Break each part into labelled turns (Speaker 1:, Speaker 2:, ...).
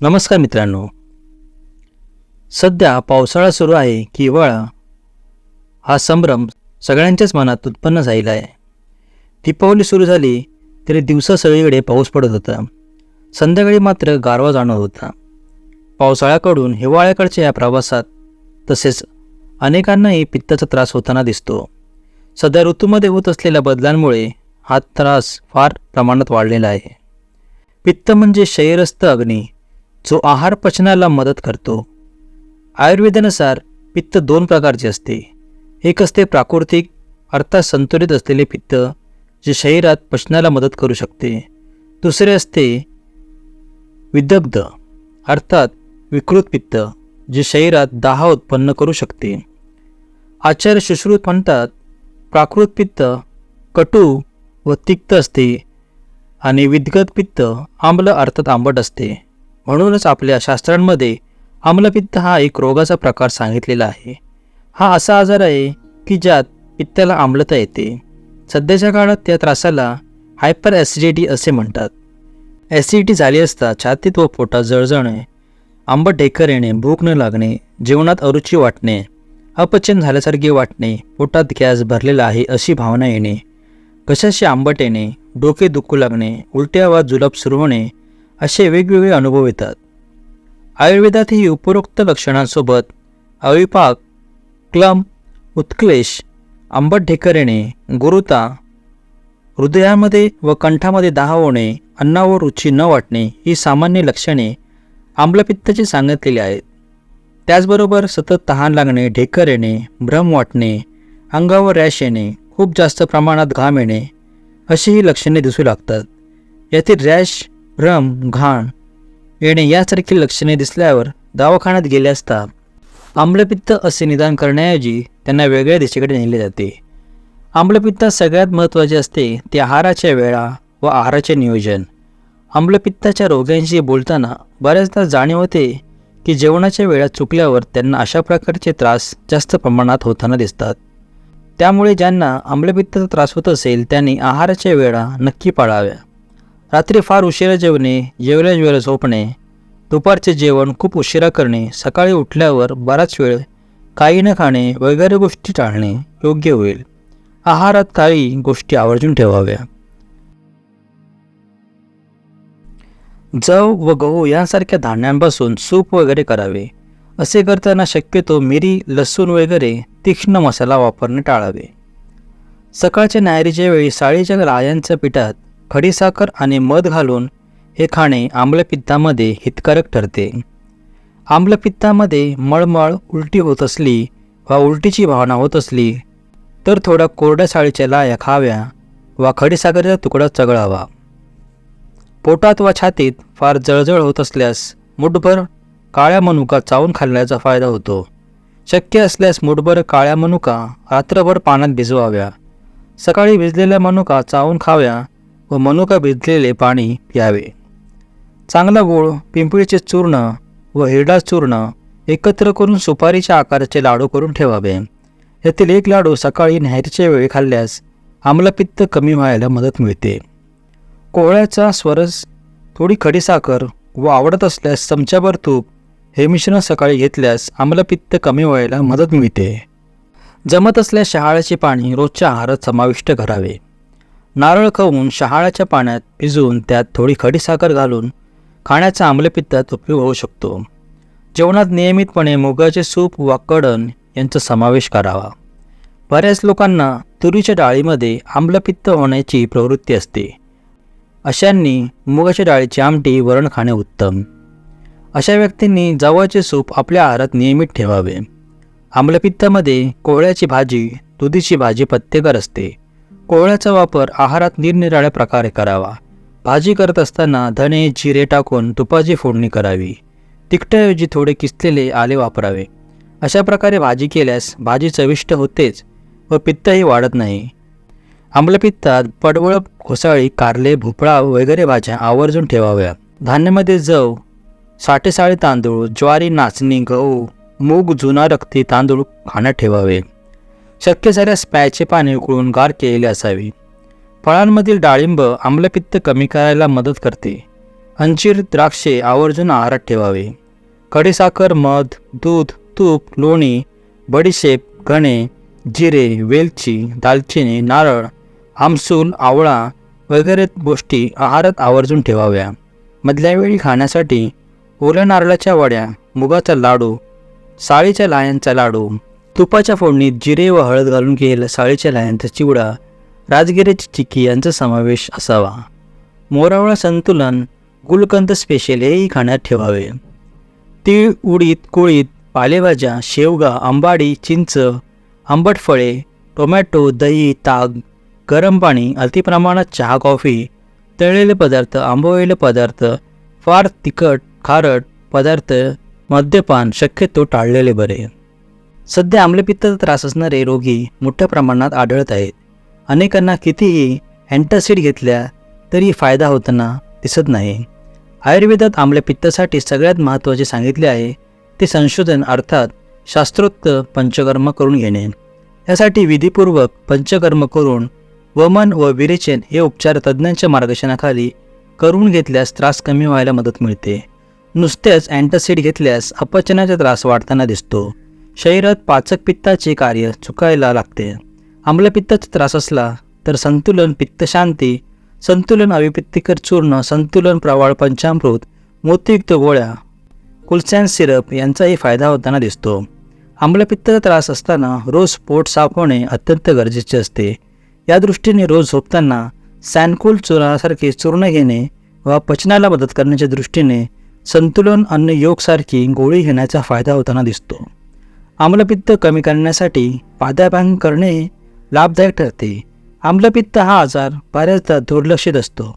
Speaker 1: नमस्कार मित्रांनो. सध्या पावसाळा सुरू आहे की हिवाळा हा संभ्रम सगळ्यांच्याच मनात उत्पन्न झालेला आहे. दीपावली सुरू झाली तरी दिवसा सगळीकडे पाऊस पडत होता. संध्याकाळी मात्र गारवा जाणवत होता. पावसाळ्याकडून हिवाळ्याकडच्या या प्रवासात तसेच अनेकांनाही पित्ताचा त्रास होताना दिसतो. सध्या ऋतूमध्ये होत असलेल्या बदलांमुळे हा त्रास फार प्रमाणात वाढलेला आहे. पित्त म्हणजे शरीरस्थ अग्नी. जो आहार पचनाला मदत करतो. आयुर्वेदानुसार पित्त दोन प्रकारचे असते. एक असते प्राकृतिक अर्थात संतुलित असलेले पित्त जे शरीरात पचनाला मदत करू शकते. दुसरे असते विदग्ध अर्थात विकृत पित्त जे शरीरात दाह उत्पन्न करू शकते. आचार्य सुश्रुत म्हणतात प्राकृत पित्त कटू व तिक्त असते आणि विदगत पित्त आम्ल अर्थात आंबट असते. म्हणूनच आपल्या शास्त्रांमध्ये आम्लपित्त हा एक रोगाचा प्रकार सांगितलेला आहे. हा असा आजार आहे की ज्यात पित्ताला आम्लता येते. सध्याच्या काळात त्या त्रासाला हायपर ॲसिडिटी असे म्हणतात. ॲसिडिटी झाली असता छातीत व पोटात जळजळणे आंबट ढेकर येणे भूक न लागणे जेवणात अरुची वाटणे अपचन झाल्यासारखे वाटणे पोटात गॅस भरलेला आहे अशी भावना येणे कशाशी आंबट येणे डोके दुखू लागणे उलट्या वा जुलाब सुरू होणे असे वेगवेगळे अनुभव येतात. आयुर्वेदातही उपरोक्त लक्षणांसोबत अविपाक क्लम उत्क्लेश आंबट ढेकर येणे गुरुता हृदयामध्ये व कंठामध्ये दाह होणे अन्नावर रुची न वाटणे ही सामान्य लक्षणे आम्लपित्ताची सांगितलेली आहेत. त्याचबरोबर सतत तहान लागणे ढेकर येणे भ्रम वाटणे अंगावर रॅश येणे खूप जास्त प्रमाणात घाम येणे अशी ही लक्षणे दिसू लागतात. यातील रॅश रम घाण येणे यासारखी लक्षणे दिसल्यावर दवाखान्यात गेले असता आम्लपित्त असे निदान करण्याऐवजी त्यांना वेगळ्या दिशेकडे नेले जाते. आम्लपित्त सगळ्यात महत्त्वाचे असते ते आहाराच्या वेळा व आहाराचे नियोजन. आम्लपित्ताच्या रोग्यांशी बोलताना बऱ्याचदा जाणीव होते की जेवणाच्या वेळा चुकल्यावर त्यांना अशा प्रकारचे त्रास जास्त प्रमाणात होताना दिसतात. त्यामुळे ज्यांना आम्लपित्ताचा त्रास होत असेल त्यांनी आहाराच्या वेळा नक्की पाळाव्या. रात्री फार उशिरा जेवणे जेवल्या जेवल्या झोपणे दुपारचे जेवण खूप उशिरा करणे सकाळी उठल्यावर बराच वेळ काही न खाणे वगैरे गोष्टी टाळणे योग्य होईल. आहारात काही गोष्टी आवर्जून ठेवाव्या. जव व गहू यांसारख्या धान्यांपासून सूप वगैरे करावे. असे करताना शक्यतो मिरी लसूण वगैरे तीक्ष्ण मसाला वापरणे टाळावे. सकाळच्या न्याहारीच्या वेळी साळीच्या रायांच्या पिठात खडीसाखर आणि मध घालून हे खाणे आम्लपित्तामध्ये हितकारक ठरते. आम्लपित्तामध्ये मळमळ उलटी होत असली वा उलटीची भावना होत असली तर थोडा कोरड्या साळीच्या लाया खाव्या वा खडीसाखरेचा तुकडा चगळावा. पोटात वा छातीत फार जळजळ होत असल्यास मुठभर काळ्या मनुका चावून खाल्ल्याचा फायदा होतो. शक्य असल्यास मुठभर काळ्या मनुका रात्रभर पाण्यात भिजवाव्या. सकाळी भिजलेल्या मनुका चावून खाव्या व मनुका भिजलेले पाणी प्यावे. चांगला गोळ पिंपळीचे चूर्ण व हिरडा चूर्ण एकत्र करून सुपारीच्या आकाराचे लाडू करून ठेवावे. यातील एक लाडू सकाळी न्याहारीच्या वेळी खाल्ल्यास आम्लपित्त कमी व्हायला मदत मिळते. कोहळ्याचा स्वरस थोडी खडीसाखर व आवडत असल्यास चमच्याभर तूप हे मिश्रण सकाळी घेतल्यास आम्लपित्त कमी व्हायला मदत मिळते. जमत असल्यास शहाळ्याचे पाणी रोजच्या आहारात समाविष्ट करावे. नारळ खाऊन शहाळ्याच्या पाण्यात भिजवून त्यात थोडी खडीसाखर घालून खाण्याचा आम्लपित्तात उपयोग होऊ शकतो. जेवणात नियमितपणे मुगाचे सूप वा कडण यांचा समावेश करावा. बऱ्याच लोकांना तुरीच्या डाळीमध्ये आम्लपित्त होण्याची प्रवृत्ती असते. अशांनी मुगाच्या डाळीची आमटी वरण खाणे उत्तम. अशा व्यक्तींनी जवळचे सूप आपल्या आहारात नियमित ठेवावे. आम्लपित्तामध्ये कोवळ्याची भाजी दुधीची भाजी पत्तेकर असते. कोवळ्याचा वापर आहारात निरनिराळ्या प्रकारे करावा. भाजी करत असताना धणे जिरे टाकून तुपाची फोडणी करावी. तिखटाऐवजी थोडे किसलेले आले वापरावे. अशा प्रकारे भाजी केल्यास भाजी चविष्ट होतेच व पित्तही वाढत नाही. आम्लपित्तात पडवळ घोसाळी कारले भोपळा वगैरे भाज्या आवर्जून ठेवाव्या धान्यामध्ये जव साठेसाळे तांदूळ ज्वारी नाचणी गहू मूग जुना रक्ती तांदूळ खाण्यात ठेवावे. शक्य झाल्यास प्यायचे पाणी उकळून गार केलेले असावे. फळांमधील डाळिंब आम्लपित्त कमी करायला मदत करते. अंजीर द्राक्षे आवर्जून आहारात ठेवावे. खडीसाखर मध दूध तूप लोणी बडीशेप घणे जिरे वेलची दालचिनी नारळ आमसूल आवळा वगैरे गोष्टी आहारात आवर्जून ठेवाव्या. मधल्या वेळी खाण्यासाठी ओल्या नारळाच्या वड्या मुगाचा लाडू साळीच्या लायांचा लाडू तुपाच्या फोडणीत जिरे व हळद घालून केलेलं साळीच्या लायांचा चिवडा. राजगिऱ्याची चिक्की यांचा समावेश असावा. मोरावळा संतुलन गुलकंद स्पेशल हेही खाण्यात ठेवावे. तीळ उडीद कुळीत पालेभाज्या शेवगा आंबाडी चिंच आंबट फळे टोमॅटो दही ताग गरम पाणी अतिप्रमाणात चहा कॉफी तळलेले पदार्थ आंबवलेले पदार्थ फार तिखट खारट पदार्थ मद्यपान शक्यतो टाळलेले बरे. सध्या आम्लपित्ताचा त्रास असणारे रोगी मोठ्या प्रमाणात आढळत आहेत. अनेकांना कितीही अँटासिड घेतल्या तरी फायदा होताना दिसत नाही. आयुर्वेदात आम्लपित्तासाठी सगळ्यात महत्त्वाचे सांगितले आहे ते संशोधन अर्थात शास्त्रोक्त पंचकर्म करून घेणे. यासाठी विधीपूर्वक पंचकर्म करून वमन व विरेचन हे उपचार तज्ज्ञांच्या मार्गदर्शनाखाली करून घेतल्यास त्रास कमी व्हायला मदत मिळते. नुसतेच अँटासिड घेतल्यास अपचनाचा त्रास वाढताना दिसतो. शरीरात पाचक पित्ताचे कार्य चुकायला लागते. आम्लपित्ताचा त्रास असला तर संतुलन पित्तशांती संतुलन अविपित्तिकर चूर्ण संतुलन प्रवाळ पंचामृत मोतीयुक्त गोळ्या कुलसॅन सिरप यांचाही फायदा होताना दिसतो. आम्लपित्ताचा त्रास असताना रोज पोट साफ होणे अत्यंत गरजेचे असते. या दृष्टीने रोज झोपताना सॅनकुल चूर्णासारखे चूर्ण घेणे व पचनाला मदत करण्याच्या दृष्टीने संतुलन अन्न योगसारखी गोळी घेण्याचा फायदा होताना दिसतो. आम्लपित्त कमी करण्यासाठी पादाभ्याम करणे लाभदायक ठरते. आम्लपित्त हा आजार बऱ्याचदा दुर्लक्षित असतो.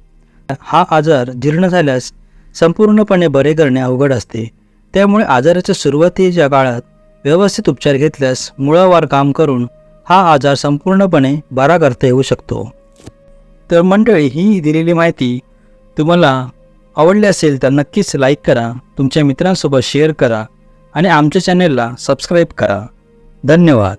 Speaker 1: हा आजार जीर्ण झाल्यास संपूर्णपणे बरे करणे अवघड असते. त्यामुळे आजाराच्या सुरुवातीच्या काळात व्यवस्थित उपचार घेतल्यास मुळावार काम करून हा आजार संपूर्णपणे बरा करता येऊ शकतो. तर मंडळी ही दिलेली माहिती तुम्हाला आवडली असेल तर नक्कीच लाईक करा. तुमच्या मित्रांसोबत शेअर करा. आणि आमच्या चॅनेलला सबस्क्राईब करा. धन्यवाद.